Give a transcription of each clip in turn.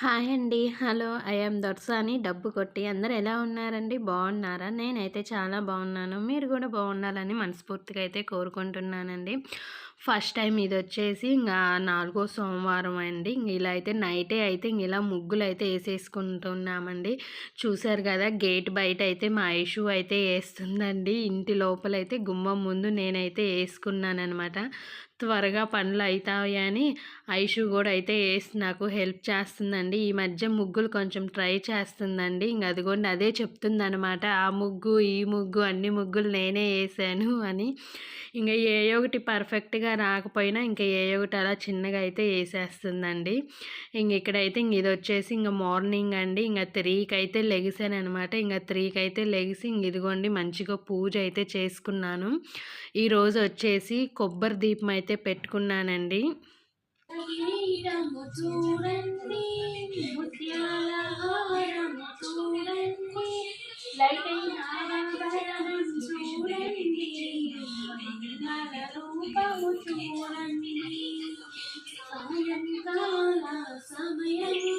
Hi అండి. Hello I'm దొర్సాని డబ్బు కొట్టి అందరు ఎలా ఉన్నారండి? బాగున్నారా? నేనైతే చాలా బాగున్నాను. మీరు కూడా బాగుండాలని మనస్ఫూర్తిగా అయితే కోరుకుంటున్నానండి. ఫస్ట్ టైం ఇది వచ్చేసి ఇంకా నాలుగో సోమవారం అండి. ఇలా అయితే నైటే అయితే ఇంక ఇలా ముగ్గులు అయితే వేసేసుకుంటున్నామండి. చూసారు కదా గేట్ బయట అయితే మా ఐషు అయితే వేస్తుందండి. ఇంటి లోపలైతే గుమ్మం ముందు నేనైతే వేసుకున్నాను అనమాట త్వరగా పనులు అవుతాయని ఐషు కూడా అయితే వేసి నాకు హెల్ప్ చేస్తుందండి. ఈ మధ్య ముగ్గులు కొంచెం ట్రై చేస్తుందండి. ఇంక అదిగోండి అదే చెప్తుంది అనమాట ఆ ముగ్గు ఈ ముగ్గు అన్ని ముగ్గులు నేనే వేసాను అని. ఇంకా ఏ ఒకటి పర్ఫెక్ట్గా రాకపోయినా ఇంకా ఏ ఒకటి అలా చిన్నగా అయితే వేసేస్తుందండి ఇంక ఇక్కడైతే ఇంక ఇది వచ్చేసి ఇంకా మార్నింగ్ అండి. ఇంకా త్రీకి అయితే లెగిసాను అనమాట ఇంకా త్రీకి అయితే లెగిసి ఇంక ఇదిగోండి మంచిగా పూజ అయితే చేసుకున్నాను. ఈరోజు వచ్చేసి కొబ్బరి దీపం అయితే పెట్టుకున్నానండి సమయం కాల సమయం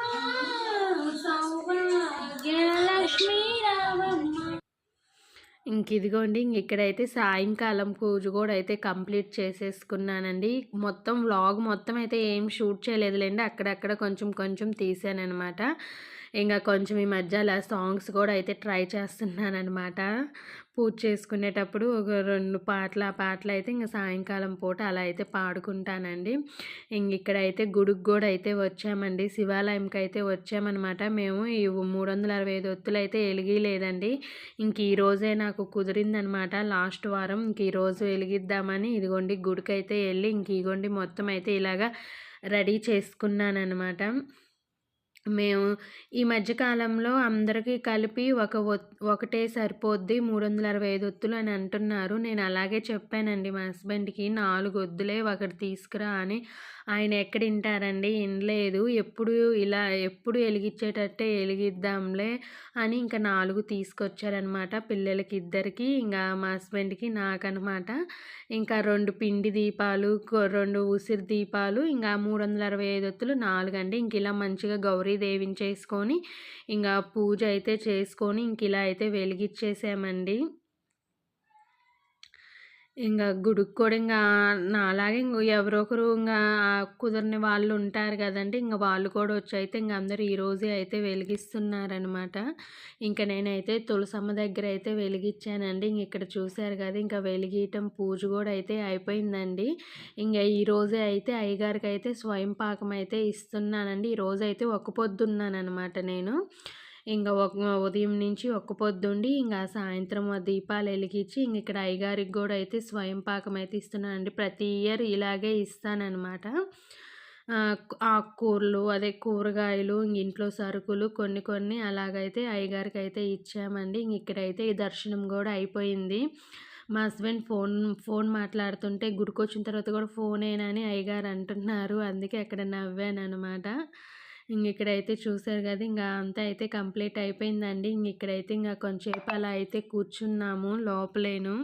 ఇంక ఇదిగోండి ఇంక ఇక్కడైతే సాయంకాలం పూజ కూడా అయితే కంప్లీట్ చేసేసుకున్నానండి. మొత్తం వ్లాగ్ మొత్తం అయితే ఏం షూట్ చేయలేదులేండి. అక్కడక్కడ కొంచెం కొంచెం తీసాను అనమాట ఇంకా కొంచెం ఈ మధ్య అలా సాంగ్స్ కూడా అయితే ట్రై చేస్తున్నాను అనమాట పూజ చేసుకునేటప్పుడు ఒక రెండు పాటలు ఆ పాటలు అయితే ఇంకా సాయంకాలం పూట అలా అయితే పాడుకుంటానండి. ఇంక ఇక్కడైతే గుడికి కూడా అయితే వచ్చామండి. శివాలయంకి అయితే వచ్చామన్నమాట. మేము ఈ మూడు వందల అరవై ఐదు ఒత్తులు అయితే వెలిగిలేదండి ఇంక ఈరోజే నాకు కుదిరిందనమాట లాస్ట్ వారం. ఇంక ఈరోజు వెలిగిద్దామని ఇదిగోండి గుడికి అయితే వెళ్ళి ఇంక ఇగోండి మొత్తం అయితే ఇలాగా రెడీ చేసుకున్నానమాట మేము ఈ మధ్యకాలంలో అందరికీ కలిపి ఒక ఒకటే సరిపోద్ది మూడు వందల అరవై ఐదు ఒత్తులు అని అంటున్నారు. నేను అలాగే చెప్పానండి మా హస్బెండ్కి నాలుగు వద్దులే ఒకటి తీసుకురా అని. ఆయన ఎక్కడ వింటారండి వినలేదు ఎప్పుడు ఇలా ఎప్పుడు వెలిగించేటట్టే వెలిగిద్దాంలే అని ఇంకా నాలుగు తీసుకొచ్చారనమాట పిల్లలకి ఇద్దరికి ఇంకా మా హస్బెండ్కి నాకనమాట ఇంకా రెండు పిండి దీపాలు రెండు ఉసిరి దీపాలు ఇంకా మూడు వందల అరవై ఐదు ఒత్తులు నాలుగు అండి ఇంక ఇలా మంచిగా గౌరీదేవిని చేసుకొని ఇంకా పూజ అయితే చేసుకొని ఇంక ఇలా అయితే వెలిగించేసామండి ఇంకా గుడికి కూడా ఇంకా నాలాగే ఇంక ఎవరో ఒకరు ఇంకా కుదరని వాళ్ళు ఉంటారు కదండి. ఇంకా వాళ్ళు కూడా వచ్చి అయితే ఇంక అందరూ ఈరోజే అయితే వెలిగిస్తున్నారనమాట ఇంకా నేనైతే తులసమ్మ దగ్గర అయితే వెలిగించానండి ఇంక ఇక్కడ చూశారు కదా ఇంకా వెలిగించటం పూజ కూడా అయితే అయిపోయిందండి. ఇంకా ఈరోజే అయితే అయ్యగారికి అయితే స్వయం పాకం అయితే ఇస్తున్నానండి. ఈరోజు అయితే ఒక పొద్దున్నానమాట నేను. ఇంకా ఉదయం నుంచి ఒక్క పొద్దుండి ఇంకా సాయంత్రం దీపాలు వెలిగించి ఇంక ఇక్కడ అయ్యగారికి కూడా అయితే స్వయం పాకం అయితే ఇస్తున్నానండి. ప్రతి ఇయర్ ఇలాగే ఇస్తానన్నమాట. ఆకుకూరలు అదే కూరగాయలు ఇంట్లో సరుకులు కొన్ని కొన్ని అలాగైతే అయ్యగారికి అయితే ఇచ్చామండి. ఇంక ఇక్కడైతే ఈ దర్శనం కూడా అయిపోయింది. మా హస్బెండ్ ఫోన్ ఫోన్ మాట్లాడుతుంటే గుడికొచ్చిన తర్వాత కూడా ఫోనేనని అయ్యగారు అంటున్నారు. అందుకే అక్కడ నవ్వాను అనమాట ఇంక ఇక్కడైతే చూసారు కదా ఇంకా అంతా అయితే కంప్లీట్ అయిపోయిందండి. ఇంక ఇక్కడైతే ఇంకా కొంచెంసేపు అలా అయితే కూర్చున్నాము లోపలేను.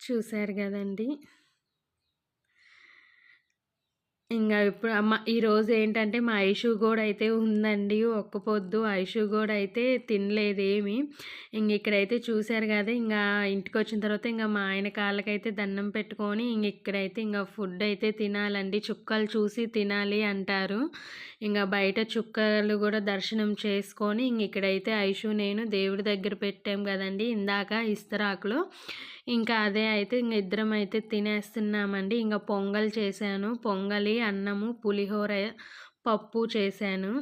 చూసారు కదండి. ఇంకా ఇప్పుడు అమ్మ ఈరోజు ఏంటంటే మా ఐషు కూడా అయితే ఉందండి ఒక్క పొద్దు ఐషు కూడా అయితే తినలేదు ఏమి. ఇంక ఇక్కడైతే చూశారు కదా ఇంకా ఇంటికి వచ్చిన తర్వాత ఇంకా మా ఆయన కాళ్ళకైతే దండం పెట్టుకొని ఇంక ఇక్కడైతే ఇంకా ఫుడ్ అయితే తినాలండి చుక్కలు చూసి తినాలి అంటారు. ఇంకా బయట చుక్కలు కూడా దర్శనం చేసుకొని ఇంక ఇక్కడైతే ఐషు నేను దేవుడి దగ్గర పెట్టాం కదండి ఇందాక ఇస్తరాకులో. ఇంకా అదే అయితే ఇంక ఇద్దరం అయితే తినేస్తున్నామండి. ఇంకా పొంగల్ చేశాను. పొంగలి అన్నము పులిహోర పప్పు చేశాను.